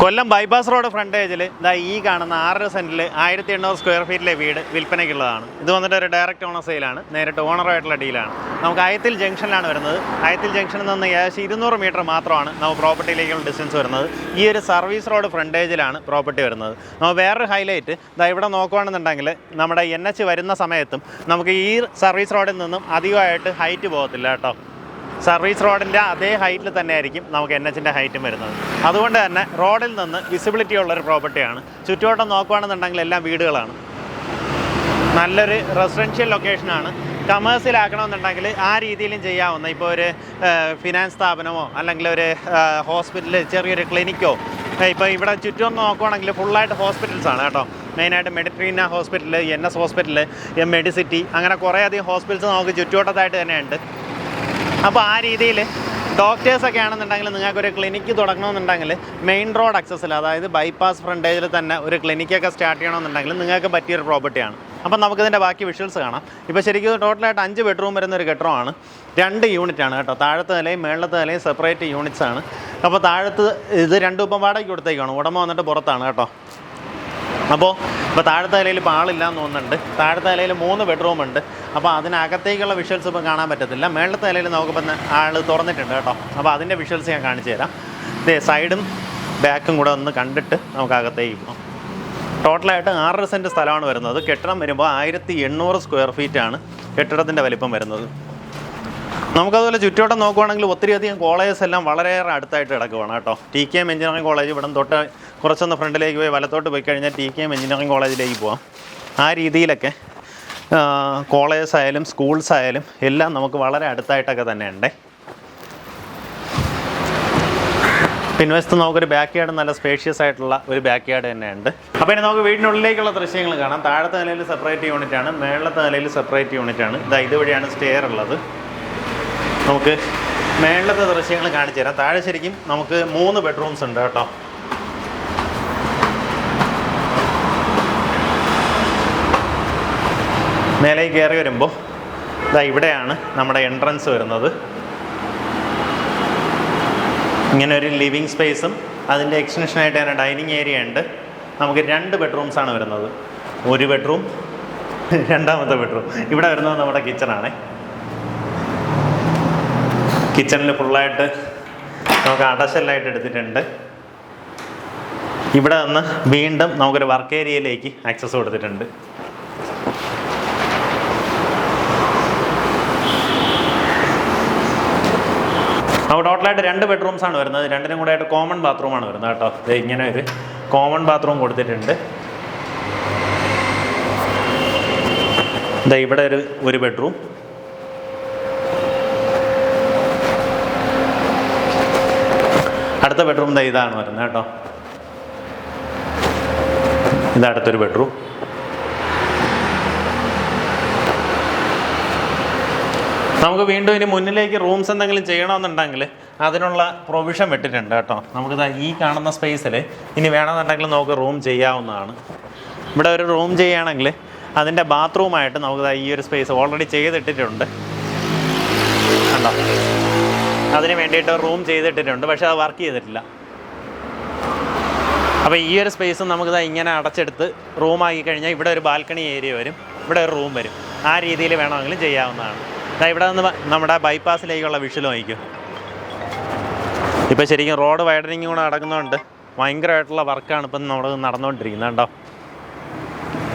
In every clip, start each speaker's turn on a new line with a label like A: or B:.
A: കൊല്ലം bypass road ഫ്രണ്ടേജിൽ ഇതാ ഈ കാണുന്ന ആറര സെന്റിൽ ആയിരത്തി എണ്ണൂറ് സ്ക്വയർ ഫീറ്റിലെ വീട് വിൽപ്പനയ്ക്കുള്ളതാണ്. ഇത് വന്നിട്ട് ഒരു ഡയറക്റ്റ് ഓണർ സെയിലാണ് നേരിട്ട് ഓണറായിട്ടുള്ള ഡീലാണ്. നമുക്ക് അയത്തിൽ ജംഗ്ഷനിലാണ് വരുന്നത്. അയത്തിൽ ജംഗ്ഷനിൽ നിന്ന് ഏകദേശം ഇരുന്നൂറ് മീറ്റർ മാത്രമാണ് നമുക്ക് പ്രോപ്പർട്ടിയിലേക്കുള്ള ഡിസ്റ്റൻസ് വരുന്നത്. ഈ ഒരു സർവീസ് റോഡ് ഫ്രണ്ടേജിലാണ് പ്രോപ്പർട്ടി വരുന്നത്. നമ്മൾ വേറൊരു ഹൈലൈറ്റ് ഇതാ ഇവിടെ നോക്കുകയാണെന്നുണ്ടെങ്കിൽ നമ്മുടെ എൻ എച്ച് വരുന്ന സമയത്തും നമുക്ക് ഈ സർവീസ് റോഡിൽ നിന്നും അധികമായിട്ട് ഹൈറ്റ് പോകത്തില്ല കേട്ടോ. സർവീസ് റോഡിന്റെ അതേ ഹൈറ്റിൽ തന്നെ ആയിരിക്കും നമുക്ക് എൻ എച്ചിന്റെ ഹൈറ്റും വരുന്നത്. അതുകൊണ്ട് തന്നെ റോഡിൽ നിന്ന് വിസിബിലിറ്റി ഉള്ളൊരു പ്രോപ്പർട്ടിയാണ് ചുറ്റുവട്ടം നോക്കുകയാണെന്നുണ്ടെങ്കിൽ എല്ലാം വീടുകളാണ്. നല്ലൊരു റെസിഡൻഷ്യൽ ലൊക്കേഷനാണ് കമേഴ്സിലാക്കണമെന്നുണ്ടെങ്കിൽ ആ രീതിയിലും ചെയ്യാവുന്ന ഇപ്പോൾ ഒരു ഫിനാൻസ് സ്ഥാപനമോ അല്ലെങ്കിൽ ഒരു ഹോസ്പിറ്റൽ ചെറിയൊരു ക്ലിനിക്കോ ഇപ്പോൾ ഇവിടെ ചുറ്റും നോക്കുവാണെങ്കിൽ ഫുള്ളായിട്ട് ഹോസ്പിറ്റൽസാണ് കേട്ടോ. മെയിനായിട്ട് Meditrina hospital N S hospital M Medicity അങ്ങനെ കുറേ അധികം ഹോസ്പിറ്റൽസ് നമുക്ക് ചുറ്റുവട്ടത്തായിട്ട് തന്നെയുണ്ട്. അപ്പോൾ ആ രീതിയിൽ ഡോക്ടേഴ്സൊക്കെ ആണെന്നുണ്ടെങ്കിൽ നിങ്ങൾക്കൊരു ക്ലിനിക്ക് തുടങ്ങണമെന്നുണ്ടെങ്കിൽ മെയിൻ റോഡ് അക്സസിൽ അതായത് ബൈപ്പാസ് ഫ്രണ്ടേജിൽ തന്നെ ഒരു ക്ലിനിക്കൊക്കെ സ്റ്റാർട്ട് ചെയ്യണമെന്നുണ്ടെങ്കിൽ നിങ്ങൾക്ക് പറ്റിയൊരു പ്രോപ്പർട്ടിയാണ്. അപ്പം നമുക്കിതിന്റെ ബാക്കി വിഷ്വൽസ് കാണാം. ഇപ്പോൾ ശരിക്കും ടോട്ടലായിട്ട് അഞ്ച് ബെഡ്റൂം വരുന്ന ഒരു കെട്ടിടമാണ് രണ്ട് യൂണിറ്റ് ആണ് കേട്ടോ. താഴത്തെ നിലയും മേളത്തെ നിലയും സെപ്പറേറ്റ് യൂണിറ്റ്സ് ആണ്. അപ്പോൾ താഴത്ത് ഇത് രണ്ടും ഇപ്പം വാടകയ്ക്ക് കൊടുത്തേക്കാണ്. ഉടമ വന്നിട്ട് പുറത്താണ് കേട്ടോ. അപ്പോൾ ഇപ്പോൾ താഴത്തെ നിലയിൽ ഇപ്പോൾ എന്ന് തോന്നുന്നുണ്ട്. താഴത്തെ നിലയിൽ മൂന്ന് ബെഡ്റൂം ഉണ്ട്. അപ്പോൾ അതിനകത്തേക്കുള്ള വിഷ്വൽസ് ഇപ്പം കാണാൻ പറ്റത്തില്ല. മേളത്തെ നിലയിൽ നോക്കുമ്പോൾ ആൾ തുറന്നിട്ടുണ്ട് കേട്ടോ. അപ്പോൾ അതിന്റെ വിഷ്വൽസ് ഞാൻ കാണിച്ചു തരാം. ഇതേ സൈഡും ബാക്കും കൂടെ ഒന്ന് കണ്ടിട്ട് നമുക്ക് അകത്തേക്ക് പോകാം ടോട്ടലായിട്ട് ആറര സെന്റ് സ്ഥലമാണ് വരുന്നത്. കെട്ടിടം വരുമ്പോൾ ആയിരത്തി എണ്ണൂറ് സ്ക്വയർ ഫീറ്റാണ് കെട്ടിടത്തിന്റെ വലിപ്പം വരുന്നത്. നമുക്കതുപോലെ ചുറ്റുവട്ടം നോക്കുവാണെങ്കിൽ ഒത്തിരി അധികം കോളേജസ് എല്ലാം വളരെയേറെ അടുത്തായിട്ട് കിടക്കുവാണ് കേട്ടോ. T K M engineering college ഇവിടെ തൊട്ട് കുറച്ചൊന്ന് ഫ്രണ്ടിലേക്ക് പോയി വലത്തോട്ട് പോയി കഴിഞ്ഞാൽ ടി കെ എം എഞ്ചിനീയറിംഗ് കോളേജിലേക്ക് പോവാം. ആ രീതിയിലൊക്കെ കോളേജസ് ആയാലും സ്കൂൾസ് ആയാലും എല്ലാം നമുക്ക് വളരെ അടുത്തായിട്ടൊക്കെ തന്നെ ഉണ്ട് പിൻവശത്ത് നമുക്കൊരു ബാക്ക് യാർഡ് നല്ല സ്പേഷ്യസ് ആയിട്ടുള്ള ഒരു ബാക്ക് യാർഡ് തന്നെയുണ്ട്. അപ്പോൾ ഇനി നമുക്ക് വീടിനുള്ളിലേക്കുള്ള ദൃശ്യങ്ങൾ കാണാം. താഴത്തെ നിലയിൽ സെപ്പറേറ്റ് യൂണിറ്റ് ആണ് മേളത്തെ നിലയിൽ സെപ്പറേറ്റ് യൂണിറ്റ് ആണ്. ഇതാ ഇതുവഴിയാണ് സ്റ്റെയർ ഉള്ളത്. നമുക്ക് മേളത്തെ ദൃശ്യങ്ങൾ കാണിച്ചു തരാം താഴെ ശരിക്കും നമുക്ക് മൂന്ന് ബെഡ്റൂംസ് ഉണ്ട് കേട്ടോ. മേലേക്ക് കയറി വരുമ്പോൾ ഇതാ ഇവിടെയാണ് നമ്മുടെ എൻട്രൻസ് വരുന്നത്. ഇങ്ങനെ ഒരു ലിവിങ് സ്പേസും അതിന്റെ എക്സ്റ്റൻഷനായിട്ട് തന്നെ ഡൈനിങ് ഏരിയ ഉണ്ട്. നമുക്ക് രണ്ട് ബെഡ്റൂംസ് ആണ് വരുന്നത്. ഒരു ബെഡ്റൂം രണ്ടാമത്തെ ബെഡ്റൂം ഇവിടെ വരുന്നത് നമ്മുടെ കിച്ചണാണേ കിച്ചണിൽ ഫുള്ളായിട്ട് നമുക്ക് അടശല്ലായിട്ട് എടുത്തിട്ടുണ്ട്. ഇവിടെ നിന്ന് വീണ്ടും നമുക്കൊരു വർക്ക് ഏരിയയിലേക്ക് ആക്സസ് കൊടുത്തിട്ടുണ്ട്. ടോട്ടലായിട്ട് രണ്ട് ബെഡ്റൂംസ് ആണ് വരുന്നത്. രണ്ടിനും കൂടെ ആയിട്ട് കോമൺ ബാത്റൂമാണ് വരുന്നത് കേട്ടോ. ദേ ഇങ്ങനെ ഒരു കോമൺ ബാത്റൂം കൊടുത്തിട്ടുണ്ട്. ഇതാ ഇവിടെ ഒരു ഒരു ബെഡ്റൂം അടുത്ത ബെഡ്റൂം ഇതാണ് വരുന്നത് കേട്ടോ. ഇത് അടുത്തൊരു ബെഡ്റൂം നമുക്ക് വീണ്ടും ഇനി മുന്നിലേക്ക് റൂംസ് എന്തെങ്കിലും ചെയ്യണമെന്നുണ്ടെങ്കിൽ അതിനുള്ള പ്രൊവിഷൻ വിട്ടിട്ടുണ്ട് കേട്ടോ. നമുക്കിത് ഈ കാണുന്ന സ്പേസിൽ ഇനി വേണമെന്നുണ്ടെങ്കിൽ നമുക്ക് റൂം ചെയ്യാവുന്നതാണ്. ഇവിടെ ഒരു റൂം ചെയ്യുകയാണെങ്കിൽ അതിന്റെ ബാത്റൂമായിട്ട് നമുക്ക് ഈ ഒരു സ്പേസ് ഓൾറെഡി ചെയ്തിട്ടിട്ടുണ്ട്. കണ്ടോ? അതിന് വേണ്ടിയിട്ട് റൂം ചെയ്തിട്ടിട്ടുണ്ട് പക്ഷേ അത് വർക്ക് ചെയ്തിട്ടില്ല. അപ്പോൾ ഈ ഒരു സ്പേസ് നമുക്ക് ഇങ്ങനെ അടച്ചെടുത്ത് റൂമാക്കി കഴിഞ്ഞാൽ ഇവിടെ ഒരു ബാൽക്കണി ഏരിയ വരും ഇവിടെ ഒരു റൂം വരും. ആ രീതിയിൽ വേണമെങ്കിലും ചെയ്യാവുന്നതാണ്. ഇവിടെ നിന്ന് നമ്മുടെ ബൈപ്പാസിലേക്കുള്ള വിഷൽ വാങ്ങിക്കും. ഇപ്പോൾ ശരിക്കും റോഡ് വൈഡനിങ് കൂടെ നടക്കുന്നതുകൊണ്ട് ഭയങ്കരമായിട്ടുള്ള വർക്കാണ് ഇപ്പം നമ്മൾ നടന്നുകൊണ്ടിരിക്കുന്നത് കേട്ടോ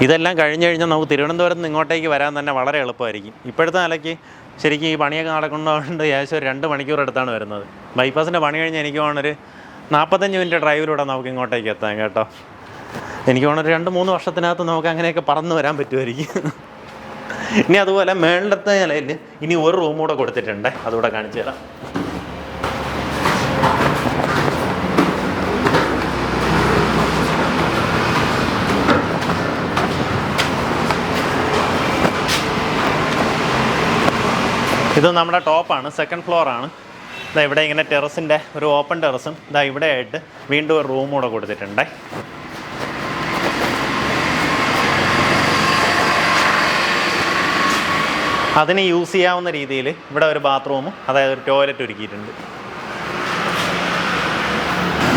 A: ഇതെല്ലാം കഴിഞ്ഞ് കഴിഞ്ഞാൽ നമുക്ക് തിരുവനന്തപുരത്ത് നിന്ന് ഇങ്ങോട്ടേക്ക് വരാൻ തന്നെ വളരെ എളുപ്പമായിരിക്കും. ഇപ്പോഴത്തെ നിലയ്ക്ക് ശരിക്കും ഈ പണിയൊക്കെ നടക്കുന്നതുകൊണ്ട് ഏകദേശം ഒരു രണ്ട് മണിക്കൂർ എടുത്താണ് വരുന്നത്. ബൈപ്പാസിന്റെ പണി കഴിഞ്ഞ് എനിക്ക് പോകണൊരു നാൽപ്പത്തഞ്ച് മിനിറ്റ് ഡ്രൈവിലൂടെ നമുക്ക് ഇങ്ങോട്ടേക്ക് എത്താം കേട്ടോ. എനിക്ക് പോകണൊരു രണ്ട് മൂന്ന് വർഷത്തിനകത്ത് നമുക്ക് അങ്ങനെയൊക്കെ പറന്ന് വരാൻ പറ്റുമായിരിക്കും. ഇനി അതുപോലെ മേളിലത്തെ നിലയിൽ ഇനി ഒരു റൂം കൂടെ കൊടുത്തിട്ടുണ്ട്. അതുകൂടെ കാണിച്ചു തരാം. ഇത് നമ്മുടെ ടോപ്പാണ് സെക്കൻഡ് ഫ്ലോറാണ് ഇതാ ഇവിടെ ഇങ്ങനെ ടെറസിന്റെ ഒരു ഓപ്പൺ ടെറസും ഇതാ ഇവിടെ ആയിട്ട് വീണ്ടും ഒരു റൂം കൂടെ കൊടുത്തിട്ടുണ്ട്. അതിന് യൂസ് ചെയ്യാവുന്ന രീതിയിൽ ഇവിടെ ഒരു ബാത്റൂമും അതായത് ഒരു ടോയ്ലറ്റ് ഒരുക്കിയിട്ടുണ്ട്.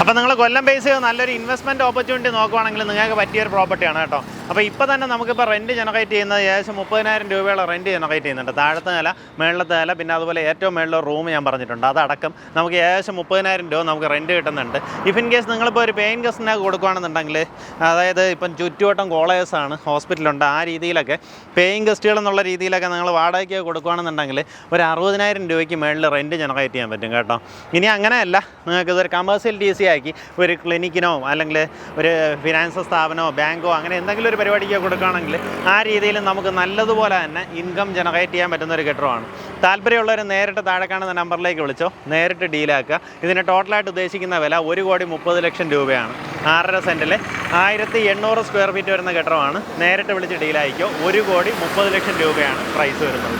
A: അപ്പോൾ നിങ്ങൾ കൊല്ലം ബേസ് ചെയ്ത് നല്ലൊരു ഇൻവെസ്റ്റ്മെന്റ് ഓപ്പർച്യൂണിറ്റി നോക്കുവാണെങ്കിൽ നിങ്ങൾക്ക് പറ്റിയൊരു പ്രോപ്പർട്ടിയാണ് കേട്ടോ. അപ്പോൾ ഇപ്പോൾ തന്നെ നമുക്കിപ്പോൾ റെന്റ് ജനറേറ്റ് ചെയ്യുന്നത് ഏകദേശം മുപ്പതിനായിരം രൂപയുള്ള റെന്റ് ജനറേറ്റ് ചെയ്യുന്നുണ്ട്. താഴത്തെ നില മേളിലത്തെ നില പിന്നെ അതുപോലെ ഏറ്റവും മേളിലെ റൂം ഞാൻ പറഞ്ഞിട്ടുണ്ട്. അതടക്കം നമുക്ക് ഏകദേശം മുപ്പതിനായിരം രൂപ നമുക്ക് റെന്റ് കിട്ടുന്നുണ്ട്. ഇഫ് ഇൻ കേസ് നിങ്ങളിപ്പോൾ ഒരു പെയിൻ ഗസ്റ്റിനൊക്കെ കൊടുക്കുകയാണെന്നുണ്ടെങ്കിൽ അതായത് ഇപ്പം ചുറ്റുവട്ടം കോളേജസ് ആണ് ഹോസ്പിറ്റലുണ്ട് ആ രീതിയിലൊക്കെ പേയിങ് ഗസ്റ്റുകൾ എന്നുള്ള രീതിയിലൊക്കെ നിങ്ങൾ വാടകയ്ക്ക് കൊടുക്കുകയാണെന്നുണ്ടെങ്കിൽ ഒരു അറുപതിനായിരം രൂപയ്ക്ക് മേളിൽ റെന്റ് ജനറേറ്റ് ചെയ്യാൻ പറ്റും കേട്ടോ. ഇനി അങ്ങനെയല്ല നിങ്ങൾക്ക് ഇതൊരു കമേഴ്സ്യൽ ടി സി ആക്കി ഒരു ക്ലിനിക്കിനോ അല്ലെങ്കിൽ ഒരു ഫിനാൻസ് സ്ഥാപനമോ ബാങ്കോ അങ്ങനെ എന്തെങ്കിലും ഒരു പരിപാടിക്ക് കൊടുക്കുകയാണെങ്കിൽ ആ രീതിയിൽ നമുക്ക് നല്ലതുപോലെ തന്നെ ഇൻകം ജനറേറ്റ് ചെയ്യാൻ പറ്റുന്ന ഒരു കെട്ടിടമാണ്. താല്പര്യമുള്ളവർ നേരിട്ട് താഴെ കാണുന്ന നമ്പറിലേക്ക് വിളിച്ചോ. നേരിട്ട് ഡീലാക്കുക ഇതിന് ടോട്ടലായിട്ട് ഉദ്ദേശിക്കുന്ന വില ഒരു കോടി മുപ്പത് ലക്ഷം രൂപയാണ്. ആറര സെന്റിൽ ആയിരത്തി എണ്ണൂറ് സ്ക്വയർ ഫീറ്റ് വരുന്ന കെട്ടിടമാണ്. നേരിട്ട് വിളിച്ച് ഡീലായിക്കോ ഒരു കോടി മുപ്പത് ലക്ഷം രൂപയാണ് പ്രൈസ് വരുന്നത്.